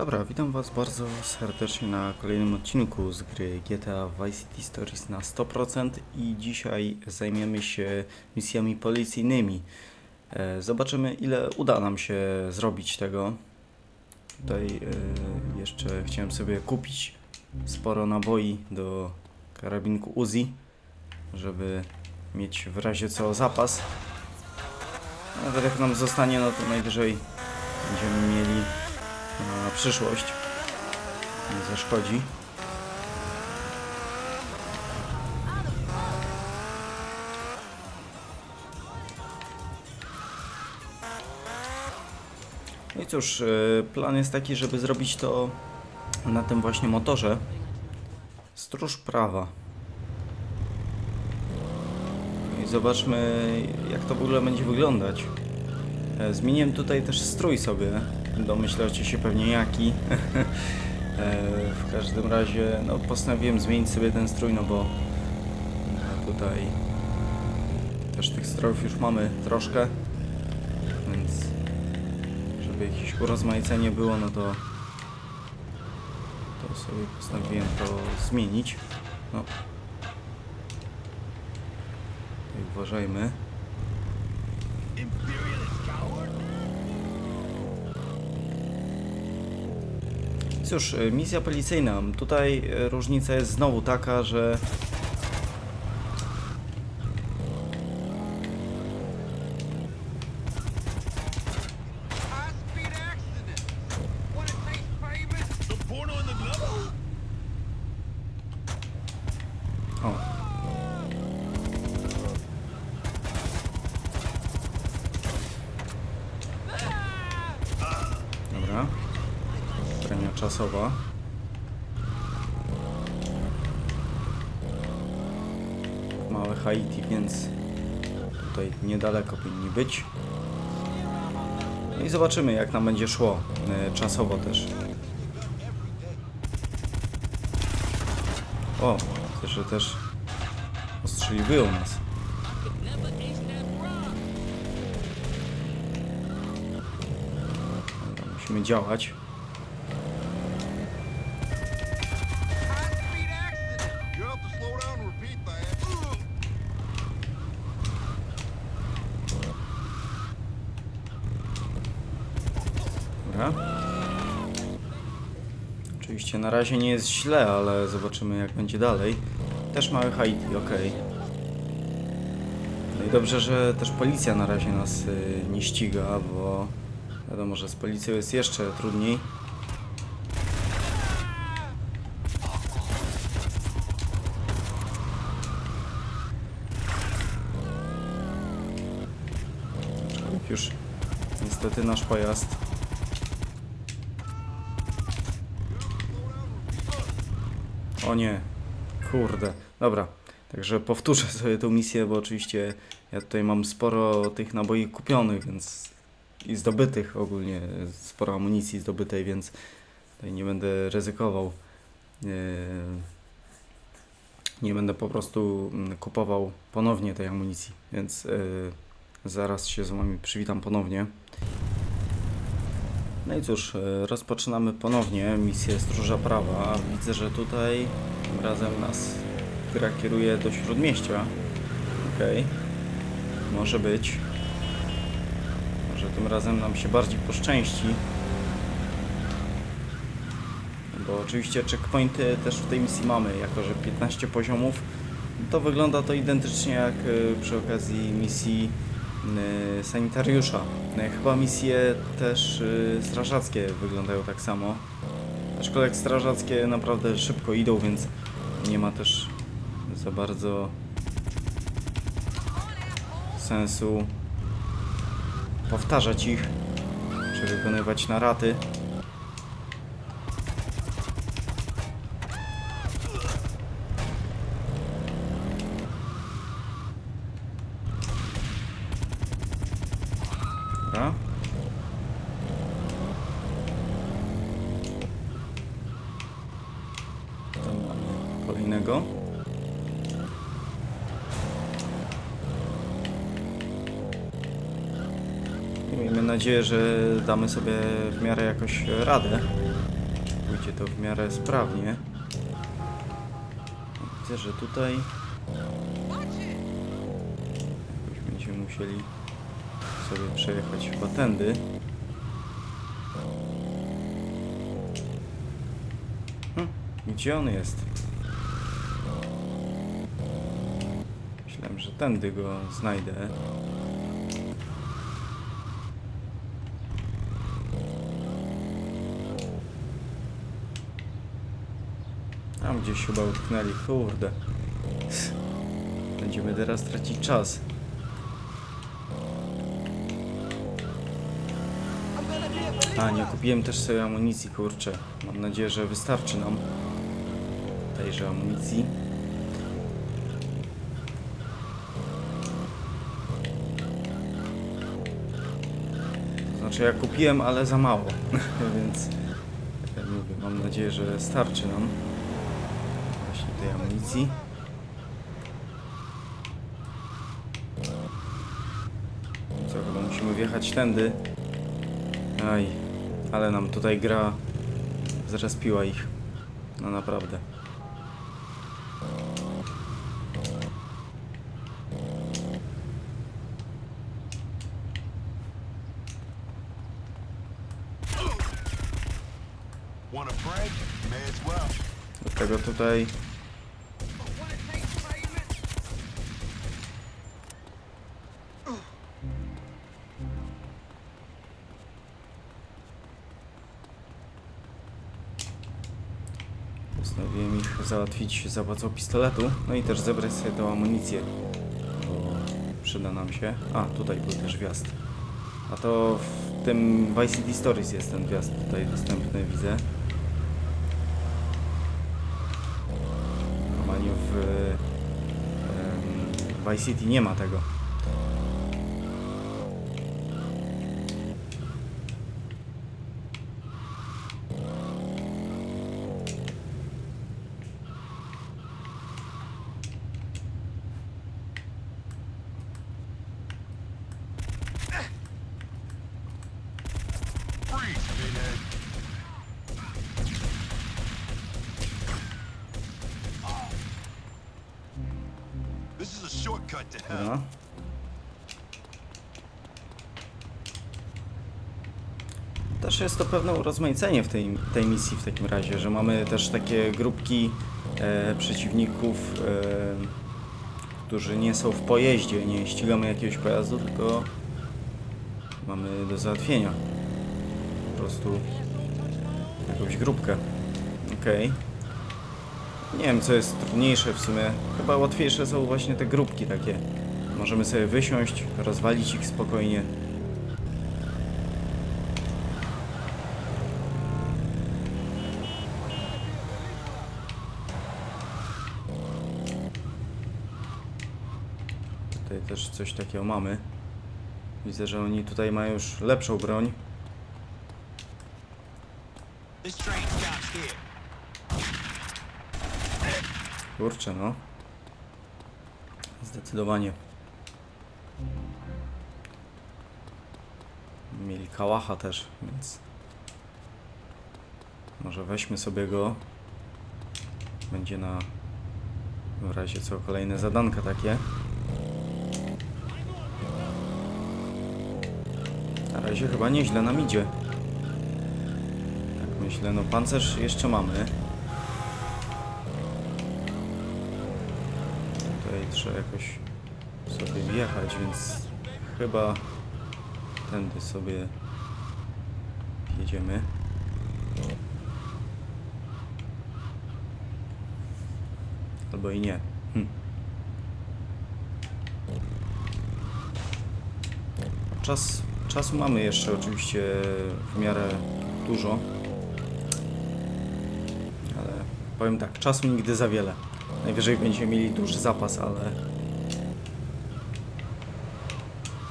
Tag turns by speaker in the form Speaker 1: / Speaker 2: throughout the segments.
Speaker 1: Dobra, witam Was bardzo serdecznie na kolejnym odcinku z gry GTA Vice City Stories na 100% i dzisiaj zajmiemy się misjami policyjnymi. E, Zobaczymy ile uda nam się zrobić tego. Tutaj e, jeszcze chciałem sobie kupić sporo naboi do karabinku Uzi, żeby mieć w razie co zapas. Nawet jak nam zostanie, no to najwyżej będziemy mieli na przyszłość. Nie zaszkodzi. No i cóż, y, plan jest taki, żeby zrobić to na tym właśnie motorze. Stróż prawa. I zobaczmy, jak to w ogóle będzie wyglądać. E, Zmieniłem tutaj też strój sobie. Domyślacie się pewnie jaki. E, w każdym razie no, postanowiłem zmienić sobie ten strój, no bo no, tutaj też tych strojów już mamy troszkę. Więc żeby jakieś urozmaicenie było, no to to sobie postanowiłem to zmienić. No. Tutaj uważajmy. Cóż, y, misja policyjna. Tutaj y, różnica jest znowu taka, że Czasowa. Małe Haiti, więc tutaj niedaleko powinni być. No i zobaczymy jak nam będzie szło e, czasowo też. O, że też ostrzeliwują nas. Musimy działać. Oczywiście na razie nie jest źle, ale zobaczymy jak będzie dalej. Też małe Haiti, ok. No i dobrze, że też policja na razie nas y, nie ściga, bo wiadomo, że z policją jest jeszcze trudniej. Aczkolwiek już niestety nasz pojazd O nie, kurde. Dobra, także powtórzę sobie tę misję, bo oczywiście ja tutaj mam sporo tych naboi kupionych, więc i zdobytych ogólnie, sporo amunicji zdobytej, więc tutaj nie będę ryzykował. Nie, nie będę po prostu mm, kupował ponownie tej amunicji, więc yy, zaraz się z Wami przywitam ponownie. No i cóż, e, rozpoczynamy ponownie misję Stróża Prawa. Widzę, że tutaj razem nas gra kieruje do Śródmieścia. Okej, może być. Może tym razem nam się bardziej poszczęści. Bo oczywiście checkpointy też w tej misji mamy, jako że 15 poziomów. To wygląda to identycznie jak e, przy okazji misji y, sanitariusza. Y, Chyba misje też y, strażackie wyglądają tak samo. Aczkolwiek strażackie naprawdę szybko idą, więc nie ma też za bardzo sensu powtarzać ich, czy wykonywać na raty. Dobra. Tam mamy kolejnego. I Miejmy nadzieję, że damy sobie w miarę jakoś radę. pójdzie to w miarę sprawnie. Widzę, że tutaj będziemy musieli sobie przejechać chyba tędy. Hm, gdzie on jest? Myślałem, że tędy go znajdę. Gdzieś chyba utknęli, kurde. Będziemy teraz tracić czas. A, nie kupiłem też sobie amunicji, kurczę. Mam nadzieję, że wystarczy nam tejże amunicji. Znaczy ja kupiłem, ale za mało, więc jak mówię, mam nadzieję, że starczy nam tej amunicji. Co, chyba musimy wjechać tędy. Aj, ale nam tutaj gra zrespiła ich. No naprawdę. Dlatego tutaj załatwić za pistoletu. No i też zebrać sobie tą amunicję, bo przyda nam się. A, tutaj był też wjazd. A to w tym Vice City Stories jest ten wjazd tutaj dostępny, widzę. Normalnie w em, Vice City nie ma tego. Też jest to pewne urozmaicenie w tej, tej misji w takim razie, że mamy też takie grupki e, przeciwników, e, którzy nie są w pojeździe, nie ścigamy jakiegoś pojazdu, tylko mamy do załatwienia po prostu jakąś grupkę. Okej. Nie wiem, co jest trudniejsze w sumie. Chyba łatwiejsze są właśnie te grupki takie. Możemy sobie wysiąść, rozwalić ich spokojnie. Tutaj też coś takiego mamy. Widzę, że oni tutaj mają już lepszą broń. Kurczę, no. Zdecydowanie. Mieli kałacha też, więc... Może weźmy sobie go. Będzie na... W razie co, kolejne zadanka takie. Razie chyba nieźle nam idzie. Tak myślę, no pancerz jeszcze mamy. Tutaj trzeba jakoś sobie wjechać, więc chyba tędy sobie jedziemy. Albo i nie. Hm. Czas, czasu mamy jeszcze oczywiście w miarę dużo. Ale powiem tak, czasu nigdy za wiele. Najwyżej będziemy mieli duży zapas, ale...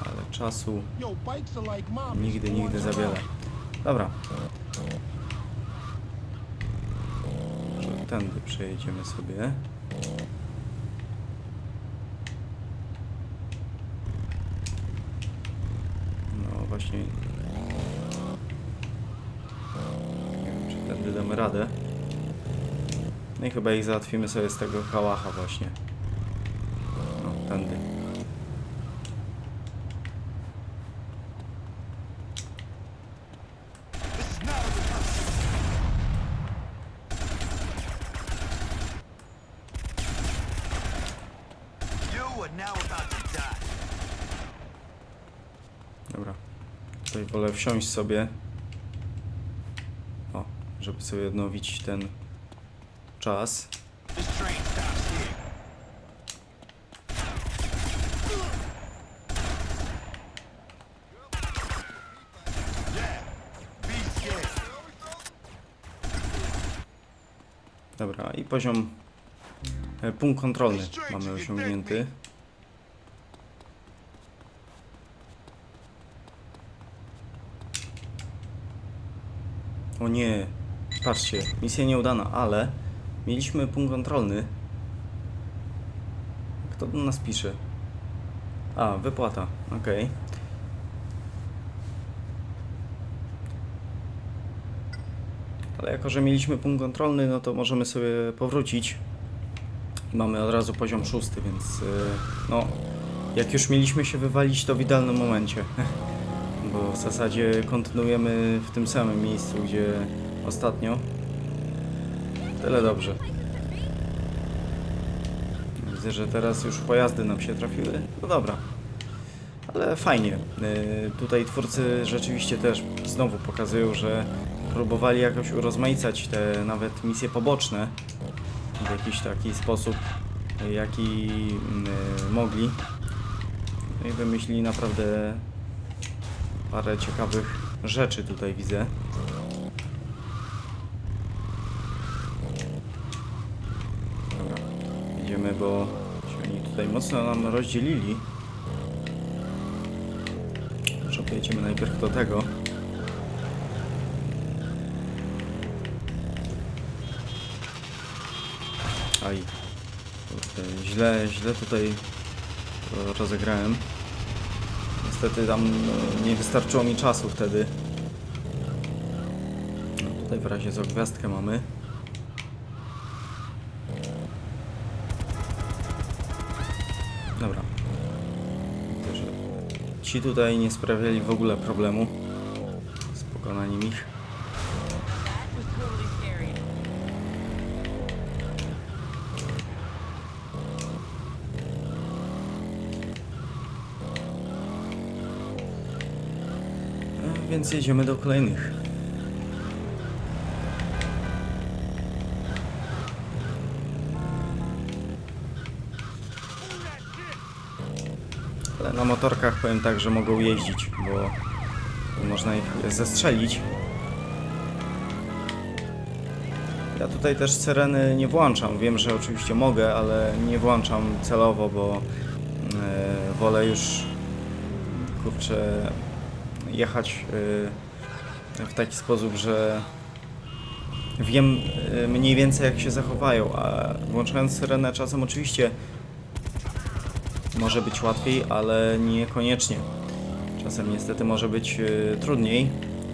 Speaker 1: Ale czasu nigdy, nigdy za wiele. Dobra. Może tędy przejedziemy sobie. No właśnie. Nie wiem, czy ten Tędy damy radę. No i chyba ich załatwimy sobie z tego kałacha właśnie. No, tędy. Dobra. Tutaj wolę wsiąść sobie. O, żeby sobie odnowić ten czas. Dobra, i poziom. e, Punkt kontrolny mamy osiągnięty. O nie, patrzcie, misja nieudana, ale mieliśmy punkt kontrolny. Kto do nas pisze? A, wypłata, okej. Ale jako, że mieliśmy punkt kontrolny, no to możemy sobie powrócić. Mamy od razu poziom szósty, więc yy, no, jak już mieliśmy się wywalić, to w idealnym momencie. Bo w zasadzie kontynuujemy w tym samym miejscu, gdzie ostatnio. Tyle dobrze. Widzę, że teraz już pojazdy nam się trafiły. No dobra. Ale fajnie. Yy, tutaj twórcy rzeczywiście też znowu pokazują, że próbowali jakoś urozmaicać te nawet misje poboczne w jakiś taki sposób, jaki yy, mogli. No i wymyślili naprawdę parę ciekawych rzeczy tutaj widzę. Idziemy, bo się oni tutaj mocno nam rozdzielili. Może pojedziemy najpierw do tego. Aj. Źle, źle tutaj to rozegrałem. Niestety tam no, nie wystarczyło mi czasu wtedy. No, tutaj w razie z gwiazdkę mamy. Dobra. Widzę, że ci tutaj nie sprawiali w ogóle problemu z pokonaniem ich. E, Więc jedziemy do kolejnych. Motorkach powiem tak, że mogą jeździć, bo można ich zestrzelić. Ja tutaj też syreny nie włączam. Wiem, że oczywiście mogę, ale nie włączam celowo, bo e, wolę już kurczę jechać y, w taki sposób, że wiem y, mniej więcej jak się zachowają, a włączając syrenę czasem oczywiście może być łatwiej, ale niekoniecznie. Czasem niestety może być y, trudniej,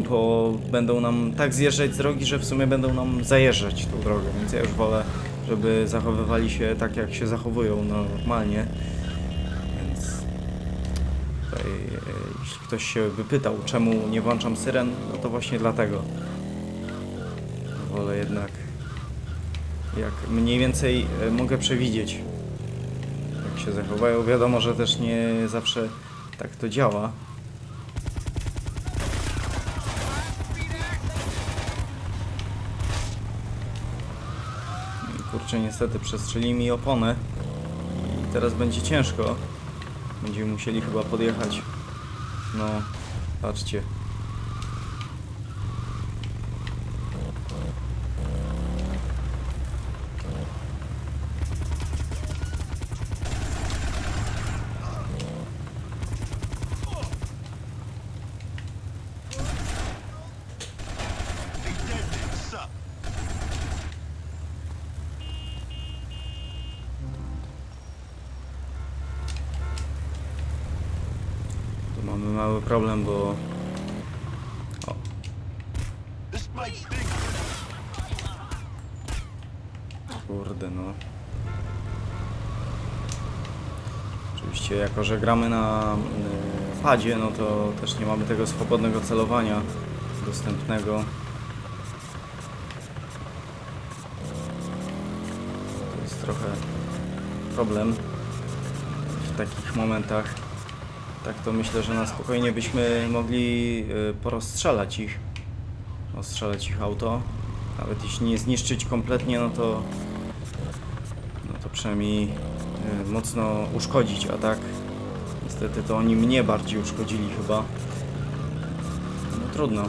Speaker 1: bo będą nam tak zjeżdżać z drogi, że w sumie będą nam zajeżdżać tą drogę, więc ja już wolę, żeby zachowywali się tak jak się zachowują normalnie. Więc Tutaj, e, jeśli ktoś się wypytał, czemu nie włączam syren, no to właśnie dlatego. Wolę jednak, jak mniej więcej e, mogę przewidzieć, się zachowają. Wiadomo, że też nie zawsze tak to działa. I Kurczę, niestety przestrzeli mi oponę i teraz będzie ciężko. Będziemy musieli chyba podjechać. No, patrzcie. Problem, bo
Speaker 2: sting.
Speaker 1: Kurde, no. Oczywiście, jako że gramy na y, padzie, no to też nie mamy tego swobodnego celowania dostępnego. To jest trochę problem w takich momentach. Tak to myślę, że na spokojnie byśmy mogli y, porozstrzelać ich. Ostrzelać ich auto. Nawet jeśli nie zniszczyć kompletnie, no to no to przynajmniej y, mocno uszkodzić, a tak niestety to oni mnie bardziej uszkodzili chyba. No trudno.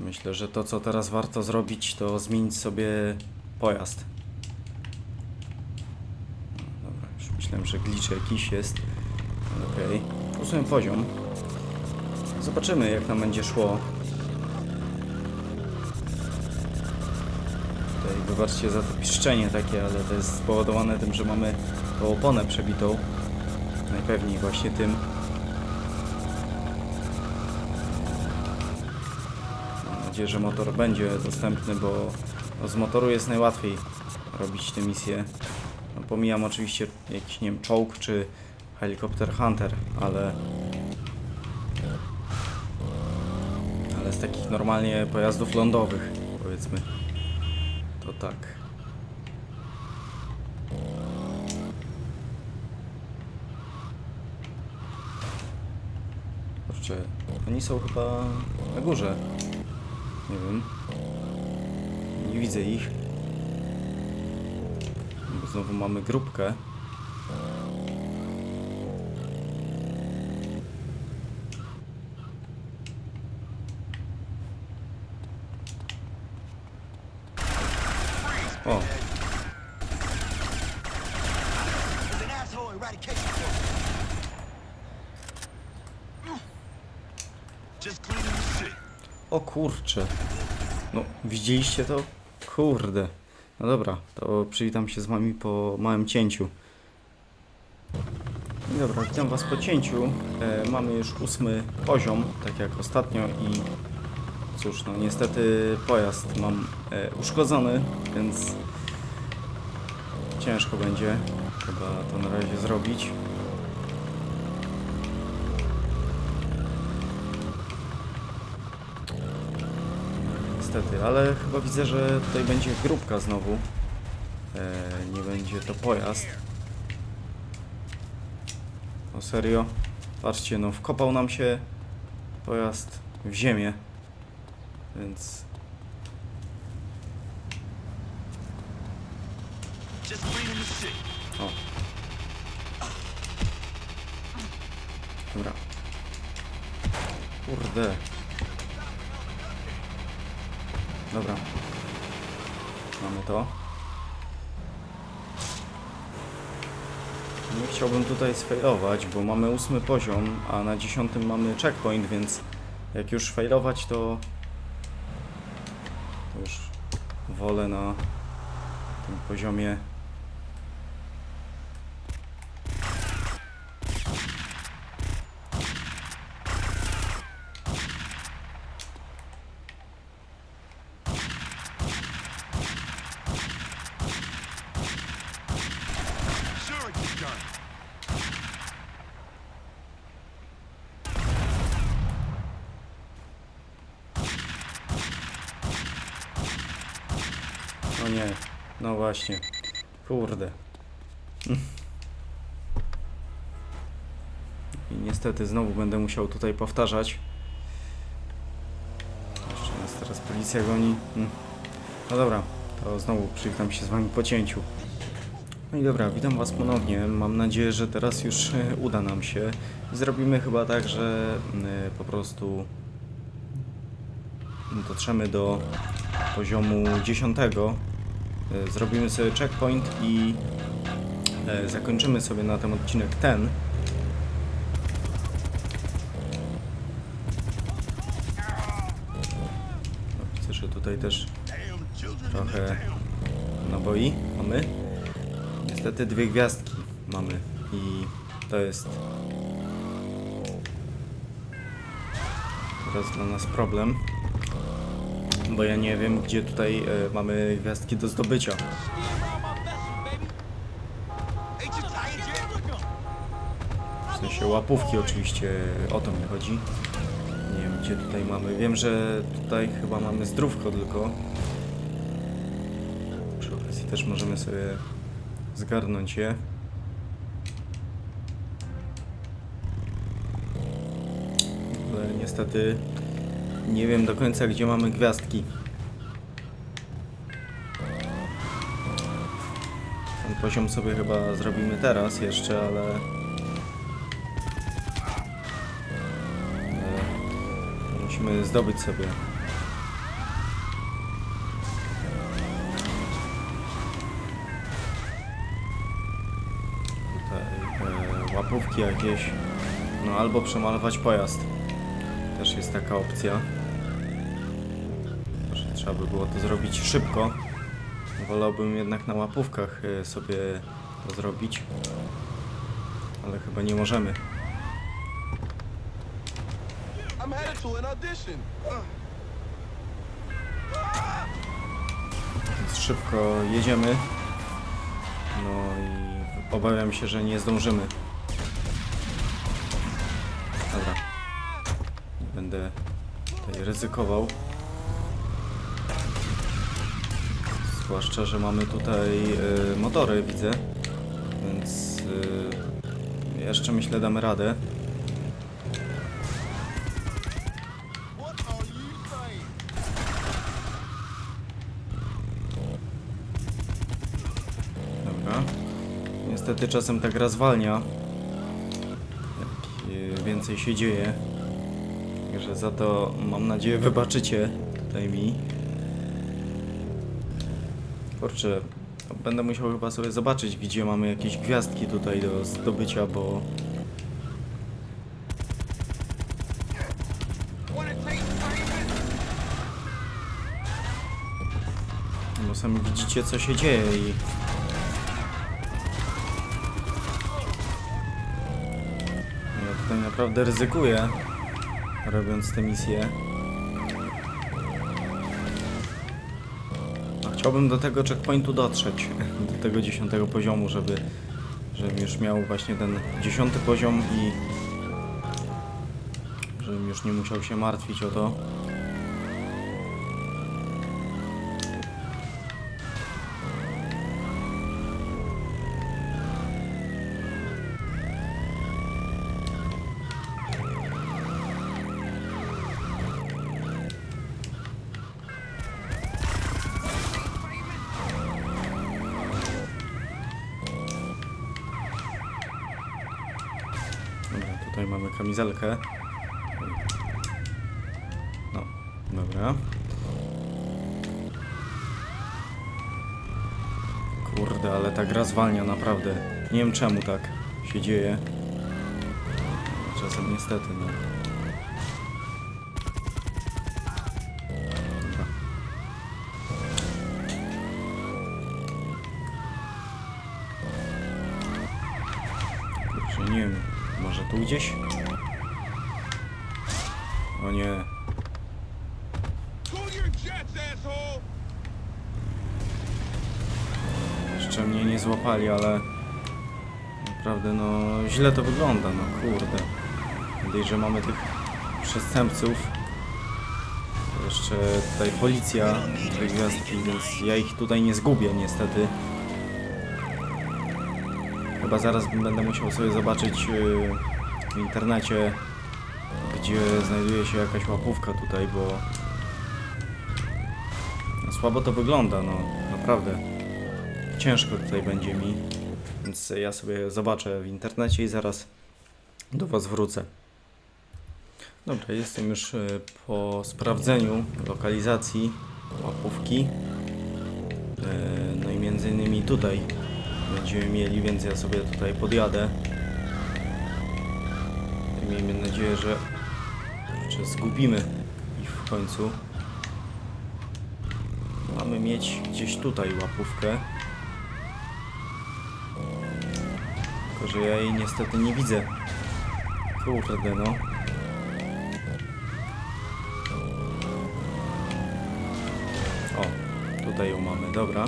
Speaker 1: Myślę, że to co teraz warto zrobić, to zmienić sobie pojazd. Dobra, już myślałem, że glitch jakiś jest. Okej, okay. usunę poziom. Zobaczymy jak nam będzie szło. Tutaj wybaczcie za to piszczenie takie, ale to jest spowodowane tym, że mamy tą oponę przebitą. Najpewniej właśnie tym. Mam że motor będzie dostępny, bo z motoru jest najłatwiej robić te misje. No, pomijam oczywiście jakiś, nie wiem, czołg czy helikopter Hunter, ale ale z takich normalnie pojazdów lądowych, powiedzmy, to tak. Kurczę, oni są chyba na górze. Nie wiem. Nie widzę ich. Bo Znowu mamy grupkę. O kurcze. No, widzieliście to? Kurde. No dobra, to przywitam się z wami po małym cięciu. No Dobra, witam was po cięciu. E, mamy już ósmy poziom, tak jak ostatnio i cóż, no niestety pojazd mam e, uszkodzony, więc ciężko będzie chyba to na razie zrobić. Niestety, ale chyba widzę, że tutaj będzie grupka znowu. E, nie będzie to pojazd. O serio? Patrzcie, no wkopał nam się pojazd w ziemię. Więc. O. Dobra. Kurde. Dobra. Mamy to. Nie chciałbym tutaj sfailować, bo mamy ósmy poziom, a na dziesiątym mamy checkpoint, więc jak już failować, to, to już wolę na tym poziomie
Speaker 2: Sure it gets done.
Speaker 1: No nie, no właśnie. Kurde. I niestety znowu będę musiał tutaj powtarzać. Jeszcze nas teraz policja goni. Mm. No dobra, to znowu przywitam się z wami po cięciu. No i dobra, witam was ponownie. Mam nadzieję, że teraz już e, uda nam się. Zrobimy chyba tak, że e, po prostu dotrzemy do poziomu 10 e, zrobimy sobie checkpoint i zakończymy sobie na ten odcinek ten. Widzę, że tutaj też trochę naboi mamy. Niestety dwie gwiazdki mamy i to jest teraz dla nas problem, bo ja nie wiem gdzie tutaj e, mamy gwiazdki do zdobycia. W sensie łapówki oczywiście, o to mi chodzi. Nie wiem gdzie tutaj mamy. Wiem, że tutaj chyba mamy zdrówko tylko. Przy okazji też możemy sobie zgarnąć je. Ale niestety nie wiem do końca gdzie mamy gwiazdki. Ten poziom sobie chyba zrobimy teraz jeszcze, ale E, Musimy zdobyć sobie. E, łapówki jakieś. No albo przemalować pojazd. Też jest taka opcja. Że trzeba by było to zrobić szybko. Wolałbym jednak na łapówkach e, sobie to zrobić. Ale chyba nie możemy.
Speaker 3: I'm headed to an audition.
Speaker 1: Więc szybko jedziemy. No i obawiam się, że nie zdążymy. Dobra. Nie będę tutaj ryzykował. Zwłaszcza, że mamy tutaj y, motory, widzę. Więc y, jeszcze myślę damy radę. Niestety czasem ta gra zwalnia. Jak więcej się dzieje. Także za to mam nadzieję wybaczycie tutaj mi. Kurczę, będę musiał chyba sobie zobaczyć, gdzie mamy jakieś gwiazdki tutaj do zdobycia, bo? Bo sami widzicie co się dzieje i... naprawdę ryzykuję, robiąc tę misję. A chciałbym do tego checkpointu dotrzeć, do tego dziesiątego poziomu, żeby, żebym już miał właśnie ten dziesiąty poziom i żebym już nie musiał się martwić o to. Dobra, tutaj kamizelkę. No, dobra. Kurde, ale ta gra zwalnia naprawdę. Nie wiem czemu tak się dzieje. Czasem niestety, no. Nie. Może tu gdzieś? O nie.
Speaker 3: Cool your jets, asshole!
Speaker 1: Jeszcze ale naprawdę no źle to wygląda, no kurde. Widać, że mamy tych przestępców. Jeszcze tutaj policja, dwie gwiazdki, więc ja ich tutaj nie zgubię niestety. Chyba zaraz będę musiał sobie zobaczyć yy, w internecie, gdzie znajduje się jakaś łapówka tutaj, bo no, słabo to wygląda, no naprawdę ciężko tutaj będzie mi, więc ja sobie zobaczę w internecie i zaraz do Was wrócę. Dobra, jestem już e, po sprawdzeniu lokalizacji łapówki. No i między innymi tutaj będziemy mieli, więc ja sobie tutaj podjadę. Miejmy nadzieję, że, że zgubimy ich w końcu. Mamy mieć gdzieś tutaj łapówkę. Tylko, że ja jej niestety nie widzę. Kurde no. O, tutaj ją mamy, dobra.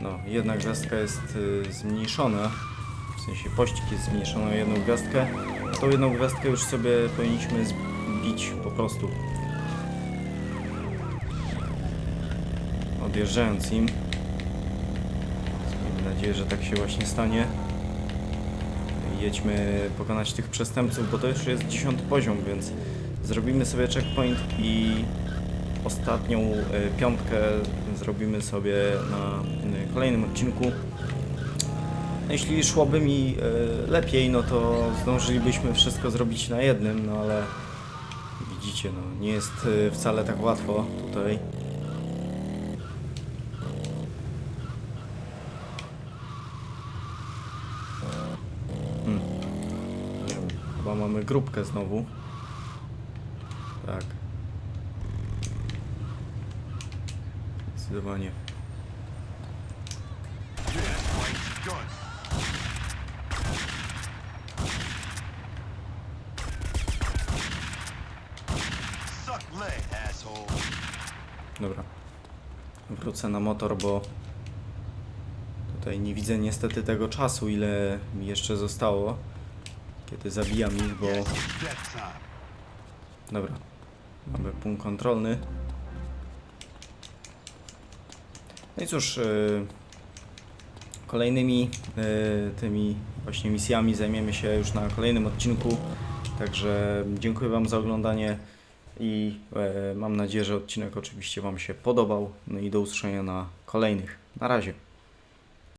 Speaker 1: No, jedna gwiazdka jest y, zmniejszona. W sensie pościg jest zmniejszony o jedną gwiazdkę. Tą jedną gwiazdkę już sobie powinniśmy zbić po prostu. Odjeżdżając im. Nadzieję, że tak się właśnie stanie. Jedźmy pokonać tych przestępców, bo to już jest dziesiąty poziom, więc zrobimy sobie checkpoint i ostatnią e, piątkę zrobimy sobie na e, kolejnym odcinku. No, Jeśli szłoby mi e, lepiej, no to zdążylibyśmy wszystko zrobić na jednym, no ale widzicie, no nie jest wcale tak łatwo tutaj. Hmm. Nie wiem, chyba mamy grupkę znowu. Tak. Zdecydowanie. Dobra. Wrócę na motor, bo tutaj nie widzę niestety tego czasu, ile mi jeszcze zostało, kiedy zabijam ich, bo... Dobra. Mamy punkt kontrolny. No i cóż, yy, kolejnymi yy, tymi właśnie misjami zajmiemy się już na kolejnym odcinku. Także dziękuję Wam za oglądanie i yy, mam nadzieję, że odcinek oczywiście Wam się podobał. No i do usłyszenia na kolejnych. Na razie.